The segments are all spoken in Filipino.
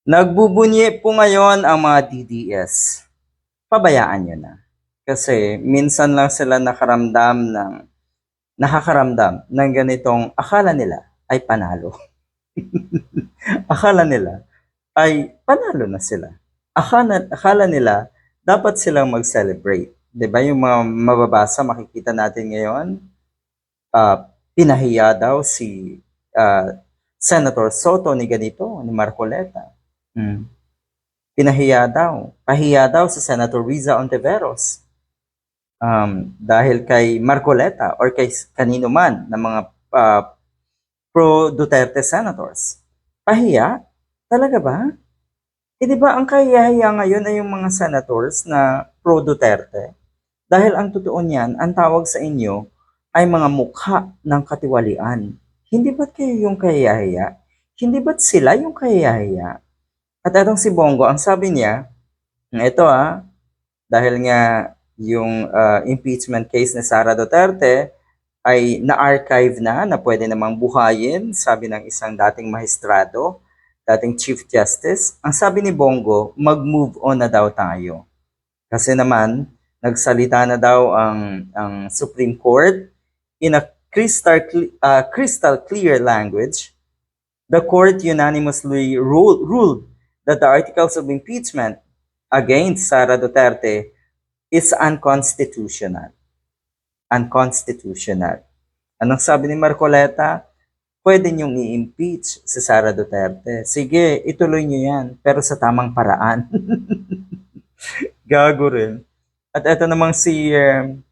Nagbubunyi po ngayon ang mga DDS. Pabayaan nyo na. Kasi minsan lang sila nakaramdam ng nakakaramdam ng ganitong akala nila ay panalo. akala nila ay panalo na sila. Akala, akala nila dapat silang mag-celebrate. 'Di ba Yung mga mababasa, makikita natin ngayon, ah, pinahiya daw si ah, Senator Soto ni ganito, ni Marcoleta. Mm. Pinahiya daw. Pahiya daw si Senator Riza Ontiveros. Um, dahil kay Marcoleta or kay kanino man ng mga ah, pro-Duterte senators. Pahiya? Talaga ba? Eh di ba ang kahiyahiya ngayon ay yung mga senators na pro-Duterte? Dahil ang totoo niyan, ang tawag sa inyo ay mga mukha ng katiwalian. Hindi ba't kayo yung kahiyahiya? Hindi ba't sila yung kahiyahiya? At etong si Bongo, ang sabi niya, ito ah, dahil nga yung ah, impeachment case ni Sara Duterte ay na-archive na, na pwede namang buhayin, sabi ng isang dating maestrado, dating Chief Justice. Ang sabi ni Bongo, mag-move on na daw tayo. Kasi naman, nagsalita na daw ang, ang Supreme Court in a crystal, ah, crystal clear language. The court unanimously ruled that the articles of impeachment against Sara Duterte is unconstitutional. Unconstitutional. Anong sabi ni Marcoleta? Pwede niyong i-impeach si Sara Duterte. Sige, ituloy niyo yan, pero sa tamang paraan. Gago rin. At ito namang si um,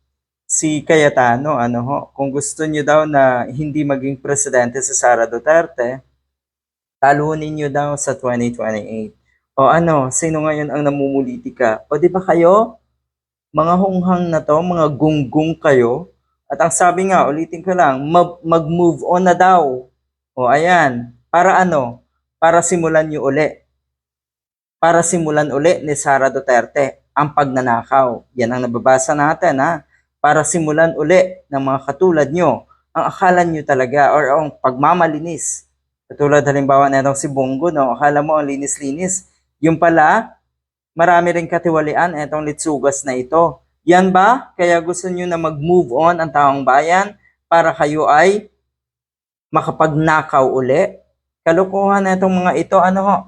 si Cayetano, ano ho, kung gusto niyo daw na hindi maging presidente si Sara Duterte, talunin niyo daw sa 2028. O ano, sino ngayon ang namumulitika? O di ba kayo? Mga hunghang na to, mga gunggong kayo. At ang sabi nga, ulitin ko lang, mag- mag-move on na daw. O ayan, para ano? Para simulan niyo uli. Para simulan uli ni Sara Duterte ang pagnanakaw. Yan ang nababasa natin ha. Para simulan uli ng mga katulad nyo ang akala nyo talaga or ang pagmamalinis. Katulad halimbawa na si Bongo, no? akala mo ang linis-linis. Yung pala, marami rin katiwalian itong litsugas na ito. Yan ba? Kaya gusto nyo na mag-move on ang taong bayan para kayo ay makapagnakaw uli? Kalokohan na itong mga ito, ano ho?